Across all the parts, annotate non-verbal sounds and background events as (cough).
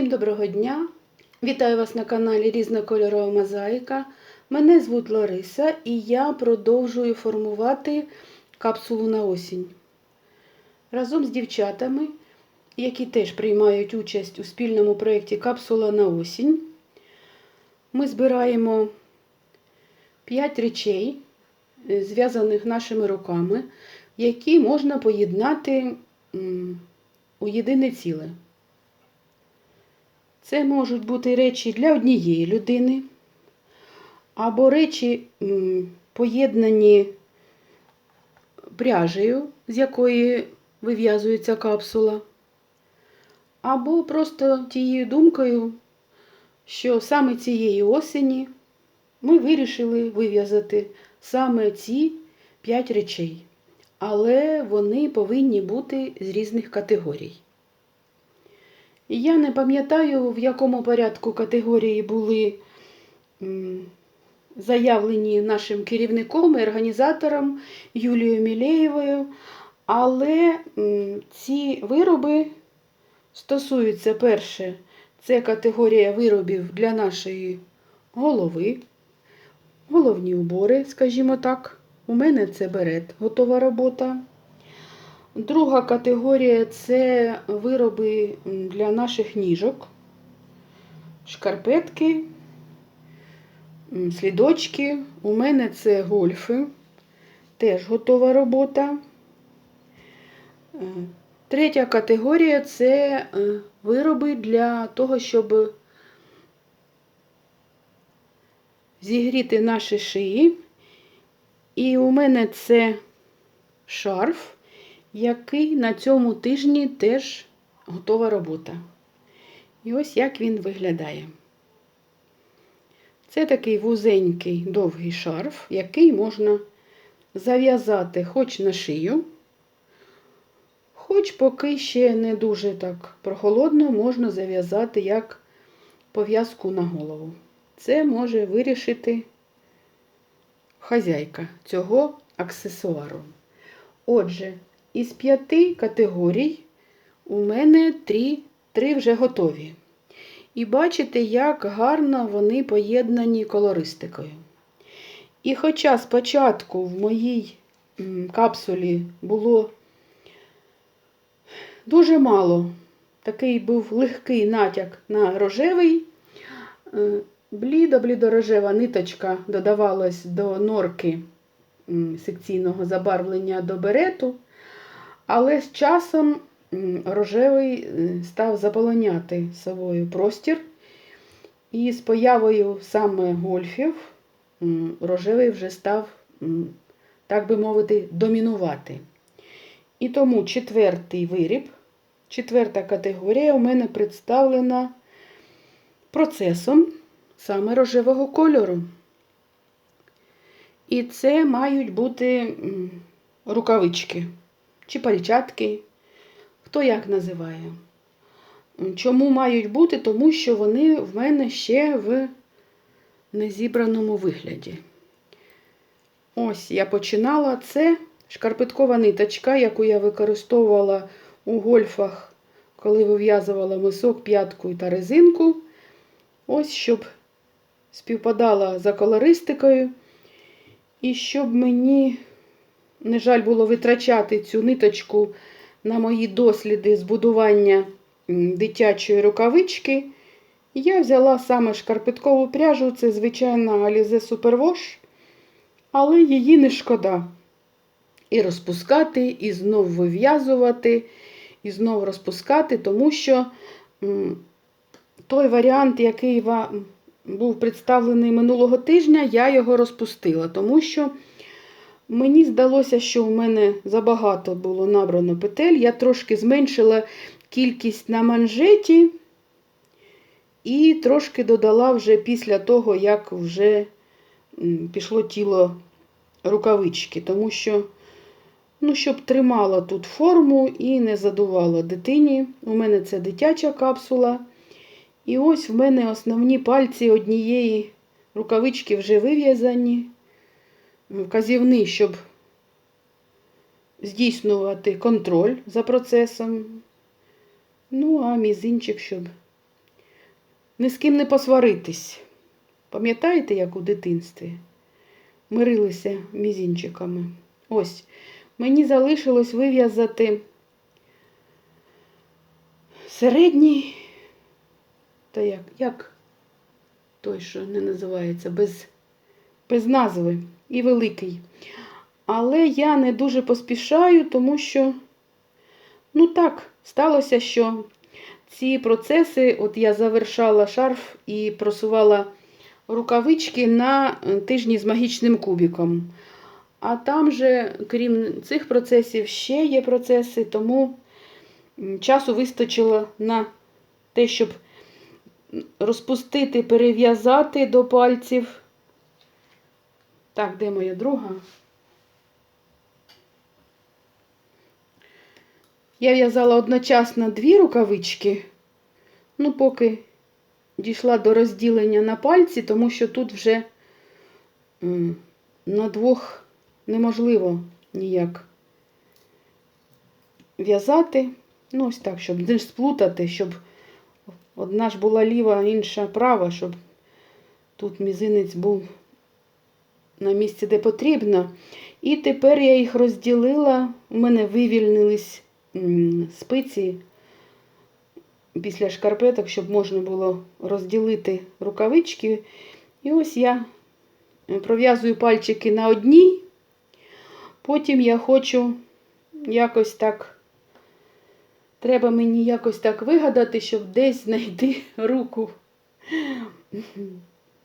Всім доброго дня! Вітаю вас на каналі Різнокольорова Мозаїка. Мене звуть Лариса і я продовжую формувати капсулу на осінь. Разом з дівчатами, які теж приймають участь у спільному проєкті Капсула на осінь, ми збираємо 5 речей, е, зв'язаних нашими руками, які можна поєднати у єдине ціле. Це можуть бути речі для однієї людини, або речі поєднані пряжею, з якої вив'язується капсула, або просто тією думкою, що саме цієї осені ми вирішили вив'язати саме ці 5 речей, але вони повинні бути з різних категорій. Я не пам'ятаю, в якому порядку категорії були заявлені нашим керівником і організатором Юлією Мілеєвою, але ці вироби стосуються перше, це категорія виробів для нашої голови, головні убори, скажімо так. У мене це берет, готова робота. Друга категорія це вироби для наших ніжок, шкарпетки, слідочки. У мене це гольфи, теж готова робота. Е, Третя категорія це е, вироби для того, щоб зігріти наші шиї. І у мене це шарф який на цьому тижні теж готова робота. І ось як він виглядає. Це такий вузенький довгий шарф, який можна зав'язати хоч на шию, хоч поки ще не дуже так прохолодно, можна зав'язати як пов'язку на голову. Це може вирішити хазяйка цього аксесуару. Отже, із п'яти категорій у мене три, три вже готові. І бачите, як гарно вони поєднані колористикою. І хоча спочатку в моїй капсулі було дуже мало, такий був легкий натяк на рожевий, блідо-блідорожева ниточка додавалась до норки секційного забарвлення до берету. Але з часом рожевий е, став заполоняти собою простір. І з появою саме гольфів рожевий вже став, так би мовити, домінувати. І тому четвертий виріб, четверта категорія у мене представлена процесом саме рожевого кольору. І це мають бути рукавички чи пальчатки, хто як називає. Чому мають бути? Тому що вони в мене ще в незібраному вигляді. Ось я починала це шкарпеткова ниточка, яку я використовувала у гольфах, коли вив'язувала мисок, п'ятку та резинку. Ось, щоб співпадала за колористикою. І щоб мені не жаль було витрачати цю ниточку на мої досліди збудування дитячої рукавички. Я взяла саме шкарпеткову пряжу, це звичайна Alize Superwash, але її не шкода. І розпускати, і знов вив'язувати, і знов розпускати, тому що той варіант, який вам був представлений минулого тижня, я його розпустила, тому що Мені здалося, що у мене забагато було набрано петель. Я трошки зменшила кількість на манжеті і трошки додала вже після того, як вже пішло тіло рукавички, тому що, ну, щоб тримала тут форму і не задувало дитині. У мене це дитяча капсула. І ось в мене основні пальці однієї рукавички вже вив'язані вказівний, щоб здійснювати контроль за процесом. Ну, а мізинчик, щоб ні з ким не посваритись. Пам'ятаєте, як у дитинстві? Мирилися мізінчиками. Ось, мені залишилось вив'язати середній, та як, як той, що не називається, без, без назви і великий. Але я не дуже поспішаю, тому що, ну так, сталося, що ці процеси, от я завершала шарф і просувала рукавички на е, тижні з магічним кубиком. А там же, крім цих процесів, ще є процеси, тому часу вистачило на те, щоб розпустити, перев'язати до пальців. Так, де моя друга? Я в'язала одночасно дві рукавички, ну, поки дійшла до розділення на пальці, тому що тут вже на двох неможливо ніяк в'язати. Ну, ось так, щоб не сплутати, щоб одна ж була ліва, інша права, щоб тут мізинець був на місці, де потрібно. І тепер я їх розділила. У мене вивільнились спиці після шкарпеток, щоб можна було розділити рукавички. І ось я пров'язую пальчики на одній. Потім я хочу якось так. Треба мені якось так вигадати, щоб десь знайти (laughs) руку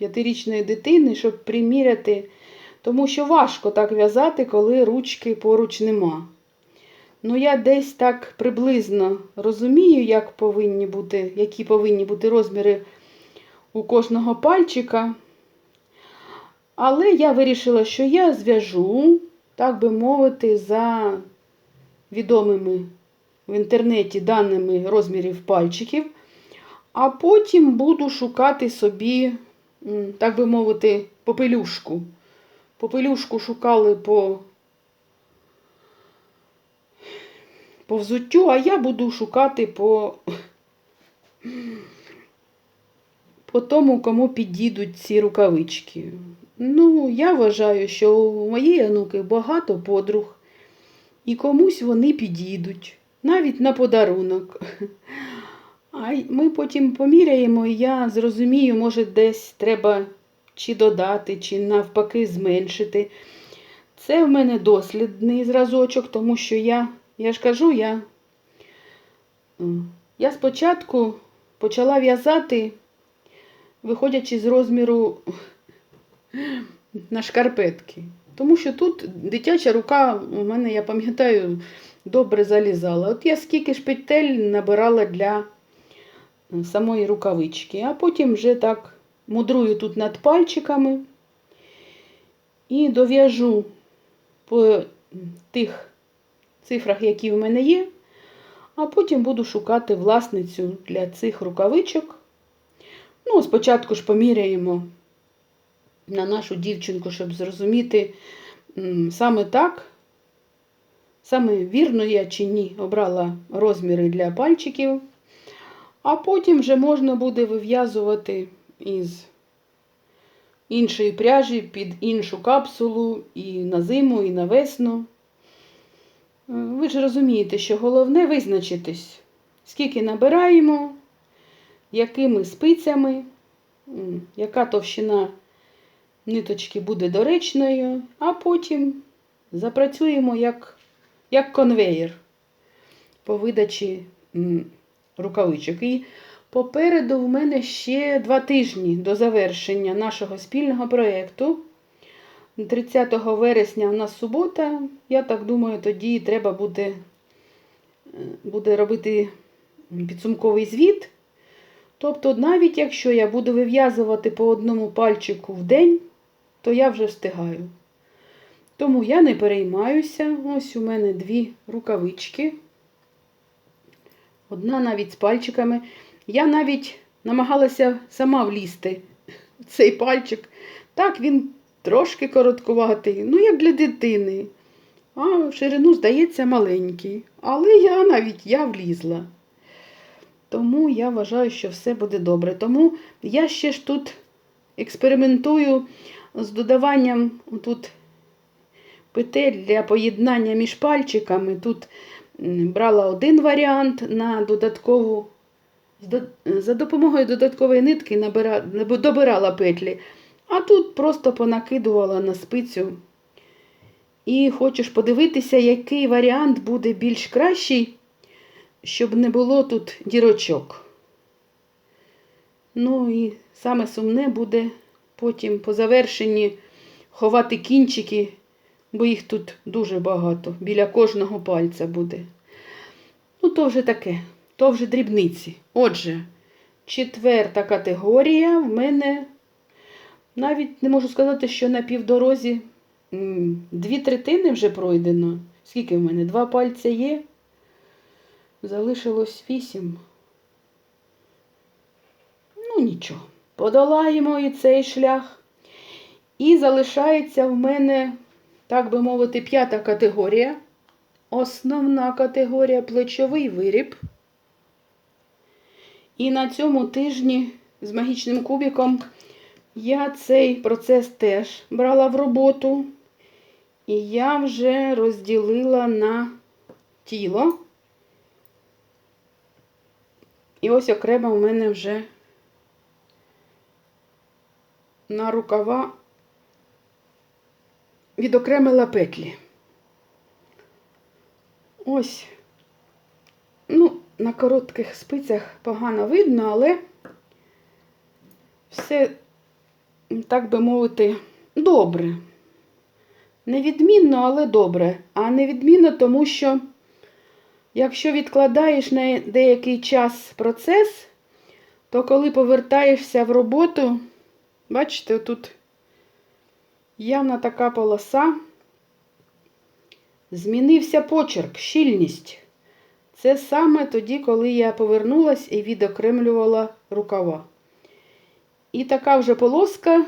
п'ятирічної дитини, щоб приміряти. Тому що важко так в'язати, коли ручки поруч нема. Ну, я десь так приблизно розумію, як повинні бути, які повинні бути розміри у кожного пальчика. Але я вирішила, що я зв'яжу, так би мовити, за відомими в інтернеті даними розмірів пальчиків, а потім буду шукати собі, так би мовити, попелюшку. Попелюшку шукали по, по взуттю, а я буду шукати по, по тому, кому підійдуть ці рукавички. Ну, я вважаю, що у моєї онуки багато подруг, і комусь вони підійдуть, навіть на подарунок. А ми потім поміряємо, і я зрозумію, може, десь треба чи додати, чи навпаки зменшити. Це в мене дослідний зразочок, тому що я, я ж кажу, я, я спочатку почала в'язати, виходячи з розміру (laughs) на шкарпетки. Тому що тут дитяча рука у мене, я пам'ятаю, добре залізала. От я скільки ж петель набирала для самої рукавички, а потім вже так мудрую тут над пальчиками і дов'яжу по тих цифрах, які в мене є, а потім буду шукати власницю для цих рукавичок. Ну, спочатку ж поміряємо на нашу дівчинку, щоб зрозуміти саме так, саме вірно я чи ні обрала розміри для пальчиків, а потім вже можна буде вив'язувати із іншої пряжі під іншу капсулу і на зиму, і на весну. Е, Ви ж розумієте, що головне визначитись, скільки набираємо, якими спицями, яка товщина ниточки буде доречною, а потім запрацюємо як, як конвеєр по видачі рукавичок. І попереду в мене ще два тижні до завершення нашого спільного проєкту. 30 вересня у нас субота. Я так думаю, тоді треба буде, е, буде робити підсумковий звіт. Тобто, навіть якщо я буду вив'язувати по одному пальчику в день, то я вже встигаю. Тому я не переймаюся. Ось у мене дві рукавички. Одна навіть з пальчиками. Я навіть намагалася сама влізти в цей пальчик. Так, він трошки короткуватий, ну, як для дитини. А ширину, здається, маленький. Але я навіть я влізла. Тому я вважаю, що все буде добре. Тому я ще ж тут експериментую з додаванням тут петель для поєднання між пальчиками. Тут брала один варіант на додаткову. За допомогою додаткової нитки набира, добирала петлі, а тут просто понакидувала на спицю. І хочеш подивитися, який варіант буде більш кращий, щоб не було тут дірочок. Ну і саме сумне буде потім по завершенні ховати кінчики, бо їх тут дуже багато, біля кожного пальця буде. Ну, то вже таке, то вже дрібниці. Отже, четверта категорія в мене навіть не можу сказати, що на півдорозі дві третини вже пройдено. Скільки в мене? Два пальця є. Залишилось вісім. Ну, нічого. Подолаємо і цей шлях. І залишається в мене, так би мовити, п'ята категорія. Основна категорія плечовий виріб. І на цьому тижні з магічним кубиком я цей процес теж брала в роботу. І я вже розділила на тіло. І ось окремо в мене вже на рукава відокремила петлі. Ось, ну, на коротких спицях погано видно, але все, так би мовити, добре. Невідмінно, але добре. А невідмінно, тому що якщо відкладаєш на деякий час процес, то коли повертаєшся в роботу, бачите, тут явна така полоса, змінився почерк, щільність. Це саме тоді, коли я повернулась і відокремлювала рукава. І така вже полоска.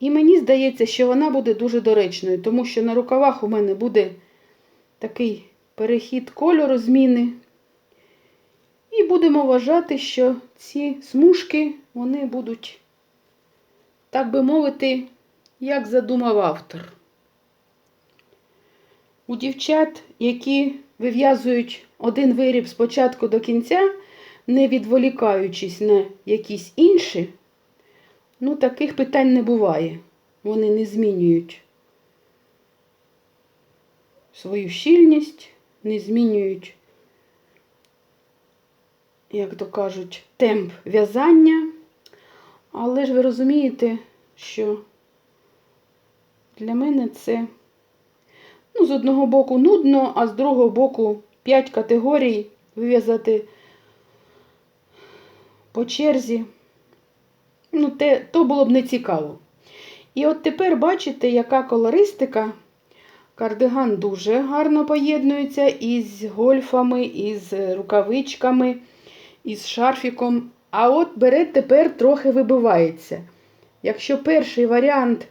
І мені здається, що вона буде дуже доречною, тому що на рукавах у мене буде такий перехід кольору зміни. І будемо вважати, що ці смужки вони будуть, так би мовити, як задумав автор. У дівчат, які вив'язують один виріб спочатку до кінця, не відволікаючись на якісь інші, ну, таких питань не буває. Вони не змінюють свою щільність, не змінюють, як то кажуть, темп в'язання. Але ж ви розумієте, що для мене це, ну, з одного боку нудно, а з другого боку 5 категорій вив'язати по черзі. Ну, те, то було б не цікаво. І от тепер бачите, яка колористика. Кардиган дуже гарно поєднується із гольфами, із рукавичками, із шарфіком. А от берет тепер трохи вибивається. Якщо перший варіант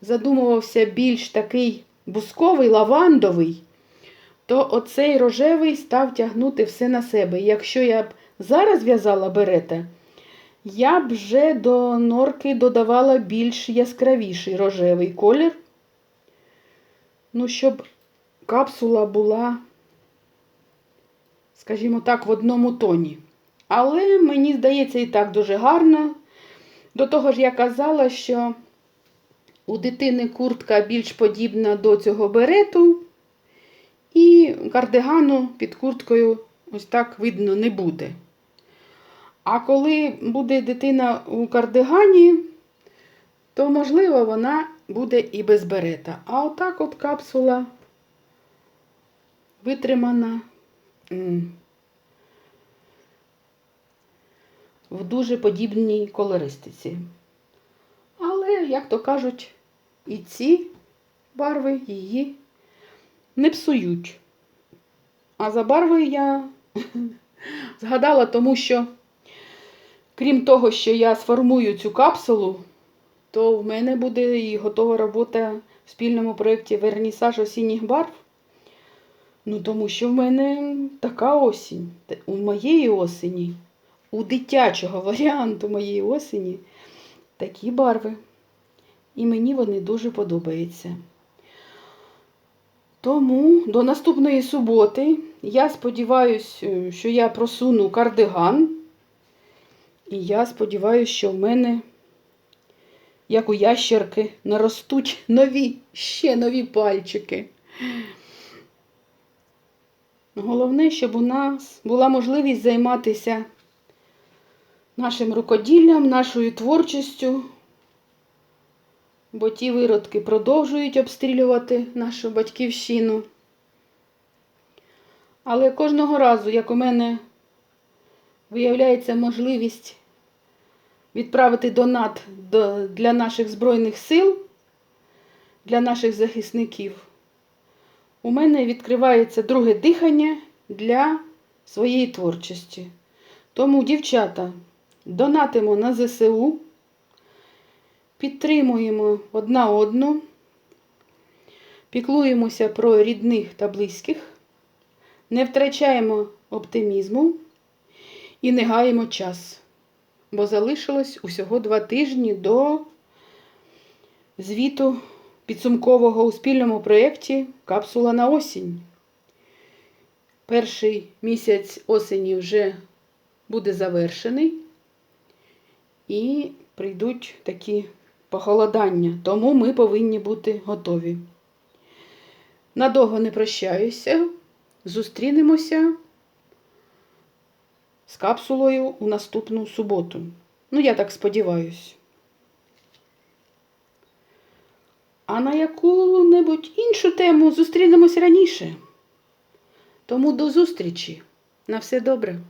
задумувався більш такий бусковий, лавандовий, то оцей рожевий став тягнути все на себе. Якщо я б зараз в'язала берета, я б вже до норки додавала більш яскравіший рожевий колір. Ну, щоб капсула була, скажімо так, в одному тоні. Але мені здається, і так дуже гарно. До того ж, я казала, що у дитини куртка більш подібна до цього берету, і кардигану під курткою ось так видно не буде. А коли буде дитина у кардигані, то, можливо, вона буде і без берета. А отак от капсула витримана в дуже подібній колористиці. Але, як то кажуть, і ці барви її не псують. А за барви я (laughs) згадала, тому що, крім того, що я сформую цю капсулу, то в мене буде і готова робота в спільному проєкті Вернісаж осінніх барв. Ну, тому що в мене така осінь. У моєї осені, у дитячого варіанту моєї осені такі барви. І мені вони дуже подобаються. Тому до наступної суботи я сподіваюся, що я просуну кардиган. І я сподіваюся, що в мене, як у ящерки, наростуть нові, ще нові пальчики. Головне, щоб у нас була можливість займатися нашим рукоділлям, нашою творчістю, бо ті виродки продовжують обстрілювати нашу батьківщину. Але кожного разу, як у мене виявляється можливість відправити донат до- для наших Збройних сил, для наших захисників, у мене відкривається друге дихання для своєї творчості. Тому, дівчата, донатимо на ЗСУ, підтримуємо одна одну, піклуємося про рідних та близьких, не втрачаємо оптимізму і не гаємо час, бо залишилось усього два тижні до звіту підсумкового у спільному проєкті Капсула на осінь. Перший місяць осені вже буде завершений і прийдуть такі похолодання, тому ми повинні бути готові. Надовго не прощаюся. Зустрінемося з капсулою у наступну суботу. Ну, я так сподіваюсь. А на яку-небудь іншу тему зустрінемось раніше. Тому до зустрічі. На все добре.